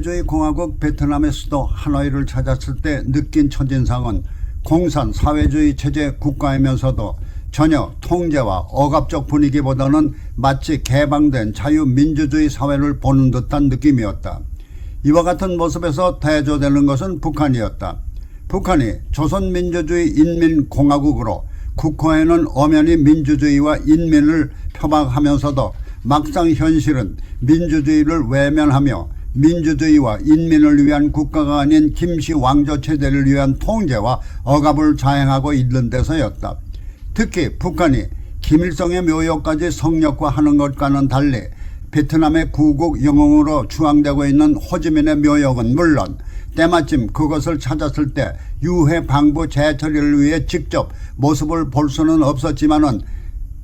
사회주의 공화국 베트남의 수도 하노이를 찾았을 때 느낀 첫인상은 공산 사회주의 체제 국가이면서도 전혀 통제와 억압적 분위기보다는 마치 개방된 자유민주주의 사회를 보는 듯한 느낌이었다. 이와 같은 모습에서 대조되는 것은 북한이었다. 북한이 조선민주주의 인민공화국으로 국호에는 엄연히 민주주의와 인민을 표방하면서도 막상 현실은 민주주의를 외면하며 민주주의와 인민을 위한 국가가 아닌 김씨 왕조 체제를 위한 통제와 억압을 자행하고 있는 데서였다. 특히 북한이 김일성의 묘역까지 성역화하는 것과는 달리 베트남의 구국 영웅으로 추앙되고 있는 호지민의 묘역은 물론 때마침 그것을 찾았을 때 유해 방부 재처리를 위해 직접 모습을 볼 수는 없었지만은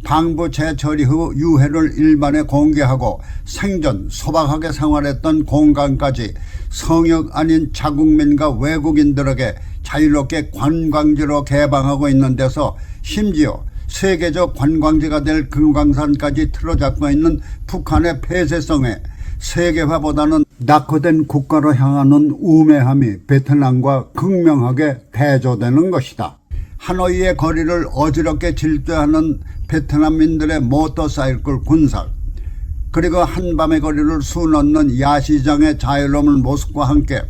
방부 재처리 후 유해를 일반에 공개하고 생전 소박하게 생활했던 공간까지 성역 아닌 자국민과 외국인들에게 자유롭게 관광지로 개방하고 있는 데서 심지어 세계적 관광지가 될 금강산까지 틀어잡고 있는 북한의 폐쇄성에 세계화보다는 낙후된 국가로 향하는 우매함이 베트남과 극명하게 대조되는 것이다. 하노이의 거리를 어지럽게 질주하는 베트남민들의 모터사이클 군사 그리고 한밤의 거리를 수놓는 야시장의 자유로운 모습과 함께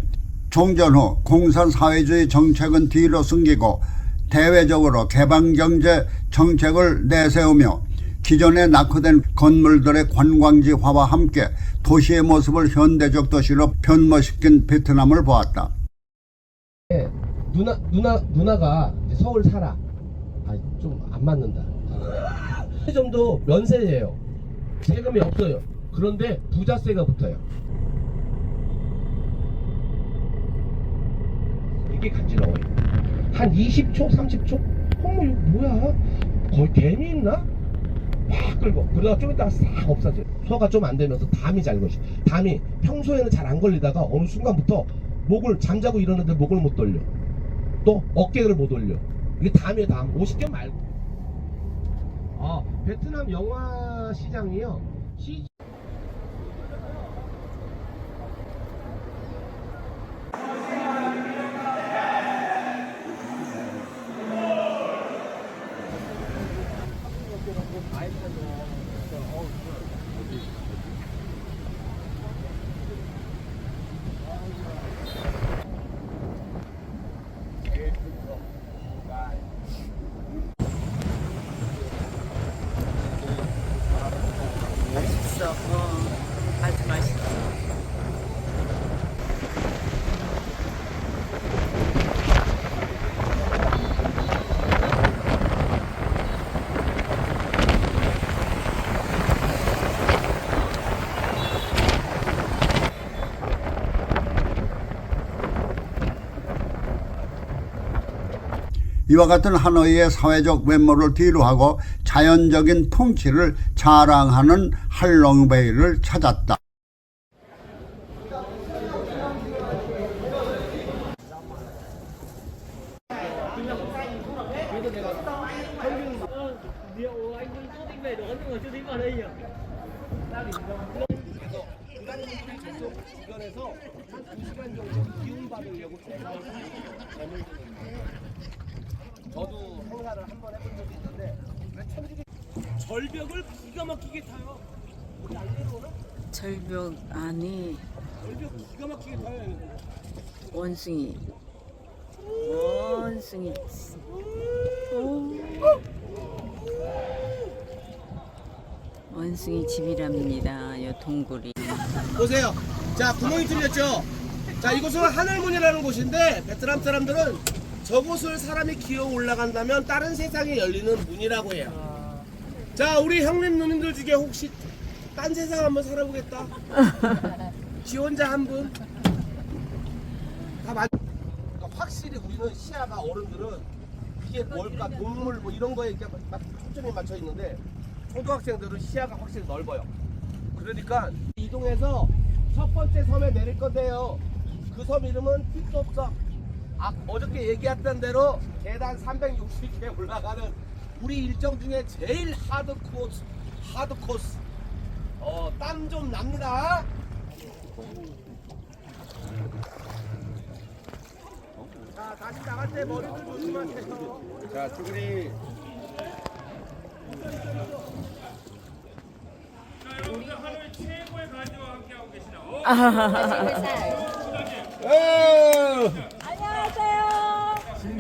종전 후 공산 사회주의 정책은 뒤로 숨기고 대외적으로 개방경제 정책을 내세우며 기존에 낙후된 건물들의 관광지화와 함께 도시의 모습을 현대적 도시로 변모시킨 베트남을 보았다. 예, 누나 누나 누나가 이제 서울 살아. 아 좀 안 맞는다. 이 정도 면세예요. 세금이 없어요. 그런데 부자세가 붙어요. 이게 간지러워요. 한 20초, 30초? 어머 이거 뭐야? 거의 뱀이 있나? 막 끌고 그러다가 좀 있다가 싹 없어져요. 소화가 좀 안 되면서 담이 잘 것이. 담이 평소에는 잘 안 걸리다가 어느 순간부터 목을 잠자고 일어났는데 목을 못 돌려. 또 어깨를 못 올려. 이게 담이에요 담. 50개 말고. 아 베트남 영화 시장이요. 시... 이와 같은 하노이의 사회적 외모를 뒤로하고 자연적인 풍치를 자랑하는 할롱베이를 찾았다. 주변에서 한 2시간 정도 기운 받으려고 저도 행사를 한 번 해본 적이 있는데 천국이 절벽을 기가 막히게 타요. 우리 안 내려오나? 절벽 안에 절벽 기가 막히게 타요. 얘네들. 원숭이. 원숭이. 오. 원숭이 집이랍니다. 요 동굴이. 보세요. 자 구멍이 뚫렸죠. 자 이곳은 하늘문이라는 곳인데 베트남 사람들은 저곳을 사람이 기어 올라간다면 다른 세상에 열리는 문이라고 해요. 자 우리 형님 누님들 중에 혹시 딴 세상 한번 살아보겠다. 지 혼자 한 분. 다 맞. 그러니까 확실히 우리는 시야가 어른들은 이게 뭘까 동물 뭐 이런 거에 이렇게 막 초점이 맞춰 있는데 초등학생들은 시야가 확실히 넓어요. 그러니까 이동해서 첫 번째 섬에 내릴 건데요. 그 섬 이름은 틱톱섬. 아, 어저께 얘기했던 대로 계단 360개 올라가는 우리 일정 중에 제일 하드 코스, 하드 코스. 어, 땀 좀 납니다. 자, 다시 나갈 때 머리들 조심하세요. 자, 쭈그리. 진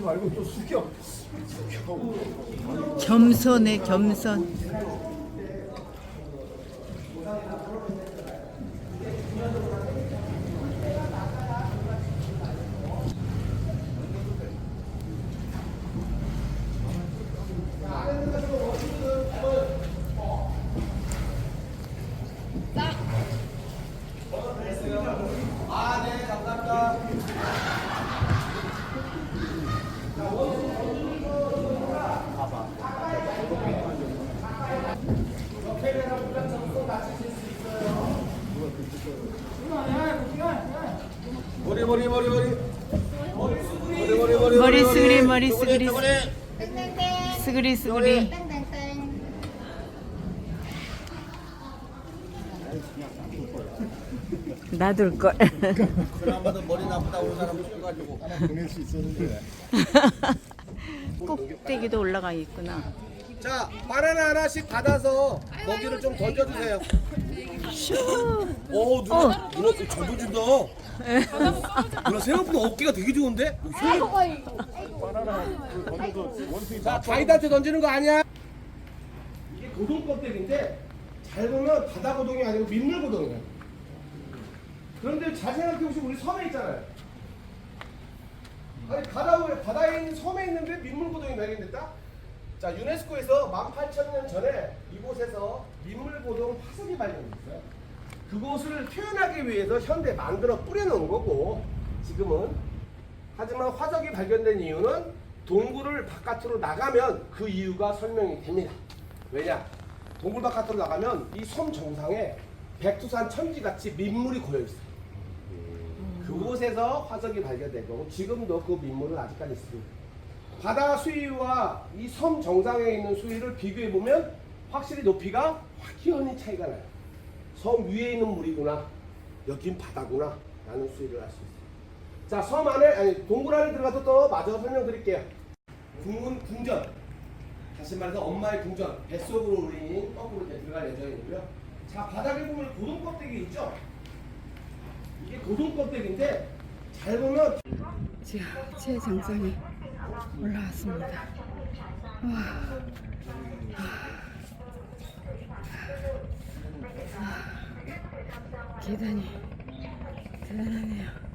그리, 쭈그리. 겸손해 겸손. 머리, 머리, 머리, 머리. 머리, 머리, 머리. 머리 스그리 머리 스그리. 스그리 스그리. 놔둘 걸. 그나마도 머리 나쁘다고 하는 사람 죽여가지고. 보낼 수 있었는데. 꼭대기도 올라가 있구나. 자, 바나나 하나씩 받아서 먹이를 좀 던져주세요. 오, 누나, 누나 그 전도 준다. 누나 생각보다 어깨가 되게 좋은데? 자, 가이드한테 던지는 거 아니야? 이게 고동 껍데기인데 잘 보면 바다 고동이 아니고 민물 고동이에요. 그런데 잘 생각해 보시면 우리 섬에 있잖아요. 아니 바다 왜 바다에 있는 섬에 있는데 민물 고동이 발견됐다? 자 유네스코에서 18,000년 전에 이곳에서 민물 고동 화석이 발견됐어요. 그곳을 표현하기 위해서 현대 만들어 뿌려놓은 거고 지금은 하지만 화석이 발견된 이유는 동굴을 바깥으로 나가면 그 이유가 설명이 됩니다. 왜냐? 동굴 바깥으로 나가면 이 섬 정상에 백두산 천지같이 민물이 고여 있어요. 그곳에서 화석이 발견되고 지금도 그 민물은 아직까지 있습니다. 바다 수위와 이 섬 정상에 있는 수위를 비교해 보면 확실히 높이가 확연히 차이가 나요. 섬 위에 있는 물이구나, 여긴 바다구나 라는 수위를 알 수 있어요. 자, 섬 안에 아니 동굴 안에 들어가서 또 마저 설명드릴게요. 궁은 궁전. 다시 말해서 엄마의 궁전. 뱃속으로 우리 거꾸로 들어갈 예정이고요. 자, 바닥에 보면 고동 껍데기 있죠? 이게 고동 껍데기인데 잘 보면 자, 최정상에 올라왔습니다. 와. 계단이 대단하네요.